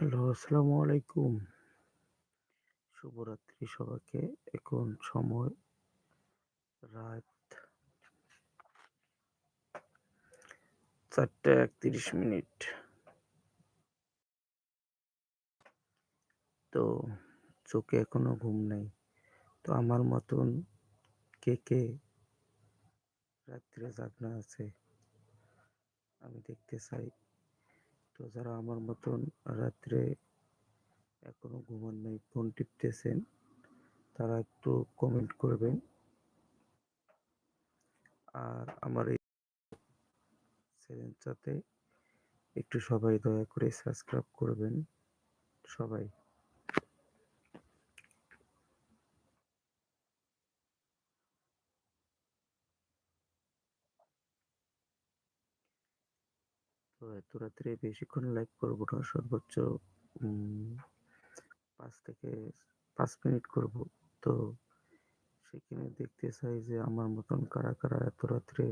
Hello, আসসালামু আলাইকুম। শুভরাত্রি সবাইকে। এখন সময় রাত ৪টা ৩১ মিনিট। তো চোখে এখনও ঘুম নেই তো আমার মতন কে, কে রাত্রে জাগনা আছে? আমি দেখতে চাই। তো যারা আমার মতন রাত্রে এখনও ঘুমান নাই, ফোন টিপতেছেন, তারা একটু কমেন্ট করবেন। আর আমার এই চ্যানেলটাতে একটু সবাই দয়া করে সাবস্ক্রাইব করবেন। সবাই। এত রাত্রে বেশিক্ষণ লাইভ করব না। সর্বোচ্চ পাঁচ থেকে পাঁচ মিনিট করব। তো সেখানে দেখতে চাই যে আমার মতন কারা, কারা এত রাত্রে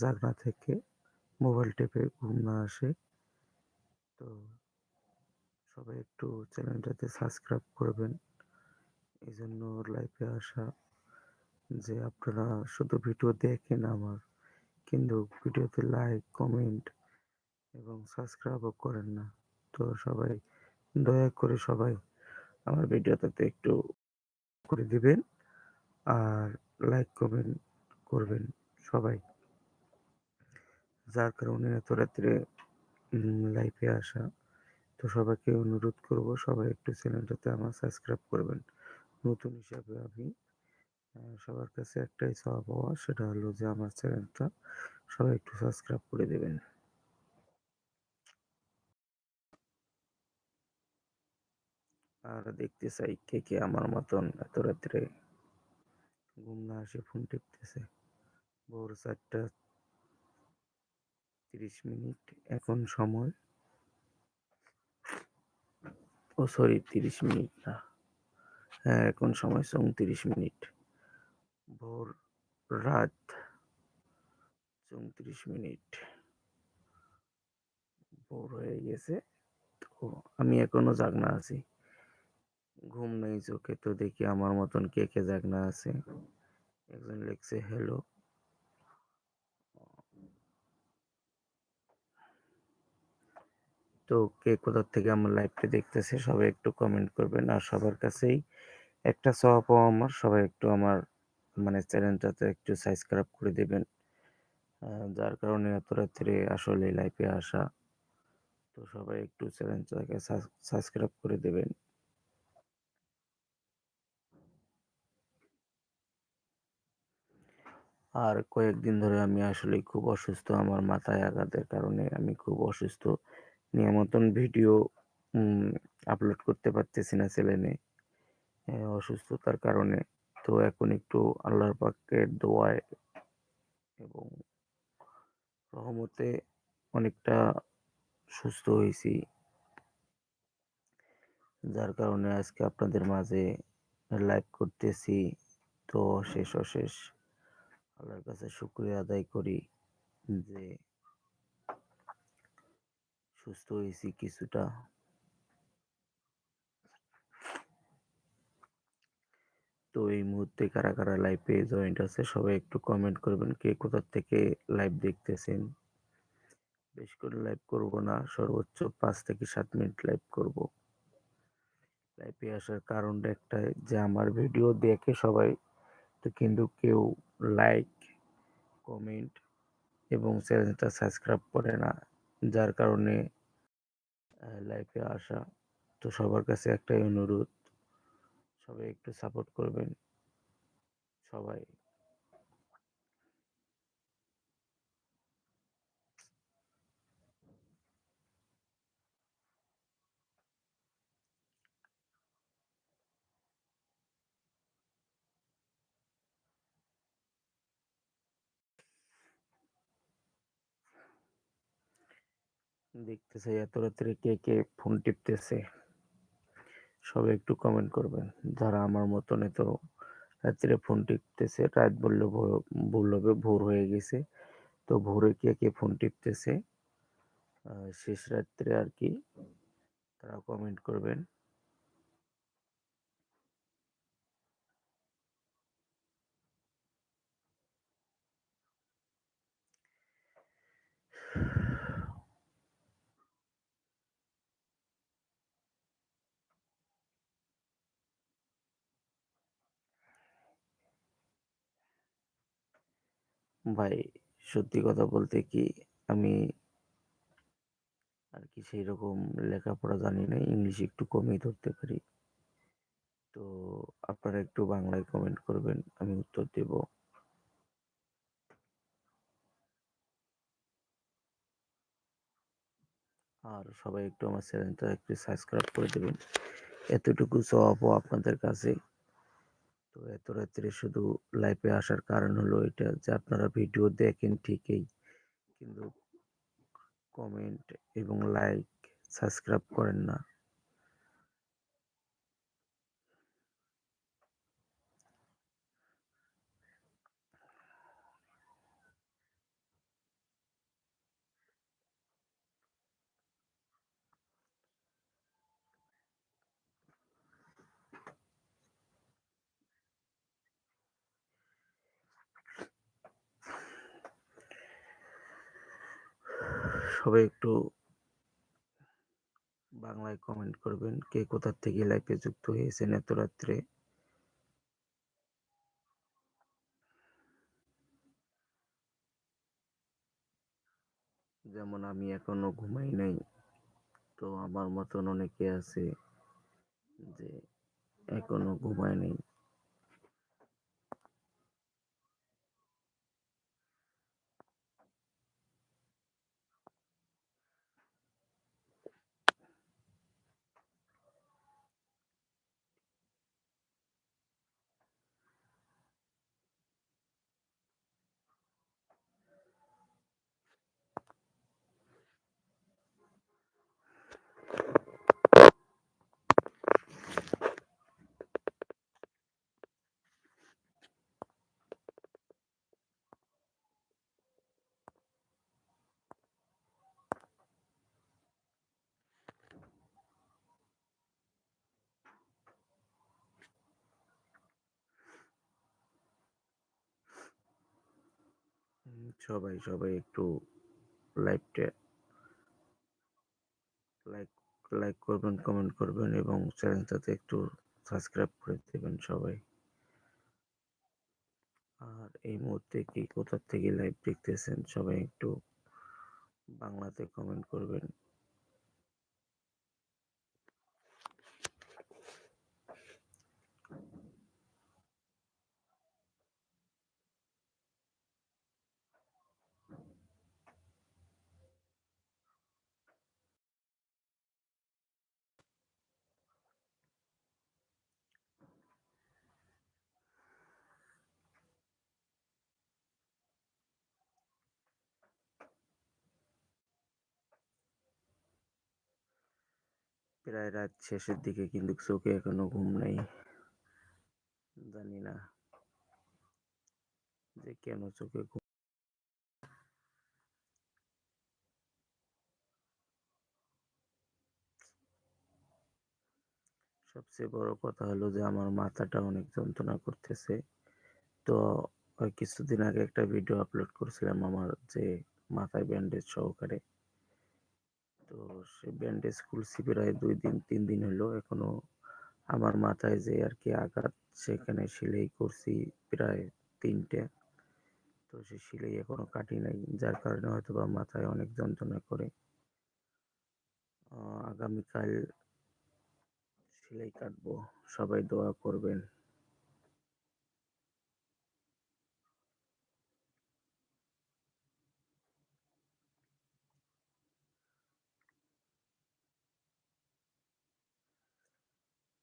জাগনা থেকে মোবাইল টেপে ঘুম না আসে। তো সবাই একটু চ্যানেলটাতে সাবস্ক্রাইব করবেন। এজন্য লাইভে আসা যে আপনারা শুধু ভিডিও দেখেন আমার, কিন্তু ভিডিওতে লাইক, কমেন্ট এবং সাবস্ক্রাইবও করেন না। তো সবাই দয়া করে সবাই আমার ভিডিওটাতে একটু করে দিবেন। আর লাইক, কমেন্ট করবেন সবাই। যার কারণে এত রাত্রে লাইফে আসা। তো সবাইকে অনুরোধ করব সবাই একটু চ্যানেলটাতে আমার সাবস্ক্রাইব করবেন। নতুন হিসাবে আমি সবার কাছে একটাই চাওয়া পাওয়া সেটা হলো যে আমার চ্যানেলটা সবাই একটু সাবস্ক্রাইব করে দিবেন। আর দেখতে চাই কে, কে আমার মতন এত রাত্রে ঘুম না আসে ফোন টিপতেছে। ভোর ৪টা ৩০ মিনিট এখন সময় ও সরি ৩০ মিনিট না। হ্যাঁ, এখন সময় ৩৪ মিনিট। ভোর রাত ৩৪ মিনিট। ভোর হয়ে গেছে। তো আমি এখনও জাগনা আছি। ঘুম নেই চোখে। তো দেখি আমার মতন কে, কে জাগনা আছে? একজন লিখছে হ্যালো। তো কে কোথা থেকে আমার লাইভটা দেখতেছে সবাই একটু কমেন্ট করবেন। আর সবার কাছেই একটা চাওয়া পাওয়া আমার সবাই একটু আমার মানে চ্যানেলটাতে একটু সাবস্ক্রাইব করে দেবেন যার কারণে এত রাত্রে আসলে লাইভে আসা। তো সবাই একটু চ্যানেলটাকে সাবস্ক্রাইব করে দিবেন। আর কয়েকদিন ধরে আমি আসলেই খুব অসুস্থ। আমার মাথায় আঘাতের কারণে আমি খুব অসুস্থ। নিয়মতন ভিডিও আপলোড করতে পারতেছি না চ্যানেলে। অ্যা অসুস্থতার কারণে। তো এখন একটু আল্লাহর পাকের দোয়ায় এবং রহমতে অনেকটা সুস্থ হয়েছি যার কারণে আজকে আপনাদের মাঝে লাইভ করতেছি। তো অশেষ, অশেষ আল্লাহর কাছে শুকরিয়া আদায় করি যে সুস্থ হয়েছি কিছুটা। তো এই মুহূর্তে কারা, কারা লাইভে জয়েন্ট আছে সবাই একটু কমেন্ট করবেন কে কোথা থেকে লাইভ দেখতেছেন। বেশি করে লাইভ করব না। সর্বোচ্চ পাঁচ থেকে সাত মিনিট লাইভ করব। লাইভে আসার কারণটা একটাই যে আমার ভিডিও দেখে সবাই তো কিন্তু কেউ লাইক, কমেন্ট এবং চ্যানেলটা সাবস্ক্রাইব করে না। যার কারণে লাইফে আসা। তো সবার কাছে একটাই অনুরোধ সবাই একটু সাপোর্ট করবেন। সবাই। দেখতে চাই এত রাত্রে কে, কে ফোন টিপতেছে? সবাই একটু কমেন্ট করবেন। যারা আমার মতন এত রাত্রে ফোন টিপতেছে, রাত বললে ভুল হবে, ভোর হয়ে গেছে। তো ভোরে কে, কে ফোন টিপতেছে? শেষ রাত্রে আর কি তারা কমেন্ট করবেন ভাই, সত্যি কথা বলতে কি আমি আর কি সেই রকম লেখাপড়া জানি না, ইংলিশ একটু কমই ধরতে পারি। তো আপনারা একটু বাংলায় কমেন্ট করবেন, আমি উত্তর দেব। আর সবাই একটু আমার চ্যানেলটা একটু সাবস্ক্রাইব করে দেবেন। এতটুকু সব আপনাদের কাছে। তো এত রাত্রে শুধু লাইভে আসার কারণ হলো এটা যে আপনারা ভিডিও দেখেন ঠিকই, কিন্তু কমেন্ট এবং লাইক সাবস্ক্রাইব করেন না। সবাই একটু বাংলায় কমেন্ট করবেন, কে কোথার থেকে লাইভে যুক্ত হয়েছেন এত রাত্রে? যেমন আমি এখনও ঘুমাই নাই, তো আমার মতন অনেকে আছে যে এখনও ঘুমায় নাই। সবাই সবাই একটু লাইভটা লাইক লাইক করবেন কমেন্ট করবেন এবং চ্যানেলটাতে একটু সাবস্ক্রাইব করে দেবেন সবাই। আর এই মুহূর্তে কি কোথা থেকে লাইভ দেখতেছেন সবাই একটু বাংলাতে কমেন্ট করবেন। প্রায় রাত শেষের দিকে কিন্তু চোখে এখনও ঘুম নাই। জানি না যে কেন চোখে ঘুম সবচেয়ে বড় কথা হলো যে আমার মাথাটা অনেক যন্ত্রণা করতেছে। তো কিছুদিন আগে একটা ভিডিও আপলোড করছিলাম আমার যে মাথায় ব্যান্ডেজ সহকারে। তো সে ব্যান্ডেজ খুলছি প্রায় দুই দিন, তিন দিন হলো এখনও আমার মাথায় যে আর কি আঘাত, সেখানে সেলাই করছি প্রায় তিনটে। তো সে সেলাই এখনও কাটি নাই, যার কারণে হয়তো বা মাথায় অনেক যন্ত্রণা করে। আগামীকাল সেলাই কাটবো, সবাই দোয়া করবেন।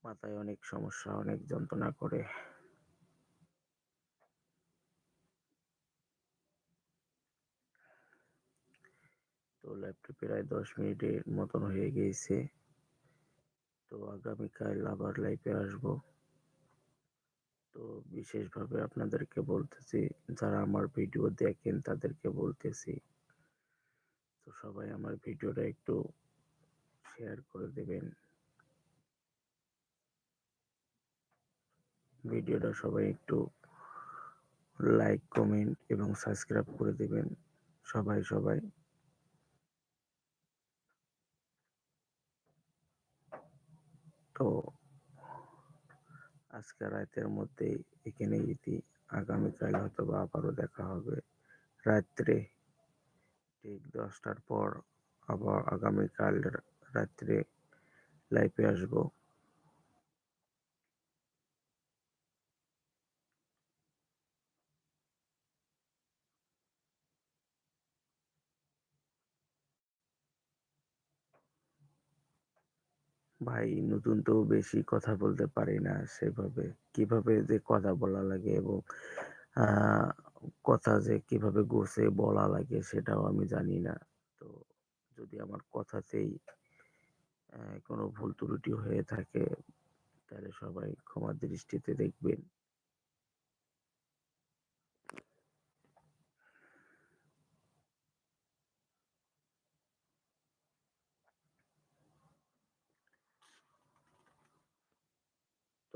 মাথায় অনেক সমস্যা, অনেক যন্ত্রণা করে। তো ল্যাপটপ প্রায় দশ মিনিটের মতন হয়ে গিয়েছে। তো আগামীকাল আবার লাইভে আসব। তো বিশেষভাবে আপনাদেরকে বলতেছি, যারা আমার ভিডিও দেখেন তাদেরকে বলতেছি, তো সবাই আমার ভিডিওটা একটু শেয়ার করে দেবেন। ভিডিওটা সবাই একটু লাইক কমেন্ট এবং সাবস্ক্রাইব করে দেবেন। সবাই সবাই। তো আজকে রাতের মধ্যেই এখানে ইতি। আগামীকাল হয়তো বা আবারও দেখা হবে। রাত্রে ঠিক দশটার পর আবার আগামীকাল রাত্রে লাইভে আসব। ভাই, নতুন তো বেশি কথা বলতে পারি না সেভাবে। কীভাবে যে কথা বলা লাগে এবং কথা যে কীভাবে গোছে বলা লাগে সেটাও আমি জানি না। তো যদি আমার কথাতেই কোনো ভুল ত্রুটি হয়ে থাকে, তাহলে সবাই ক্ষমার দৃষ্টিতে দেখবেন।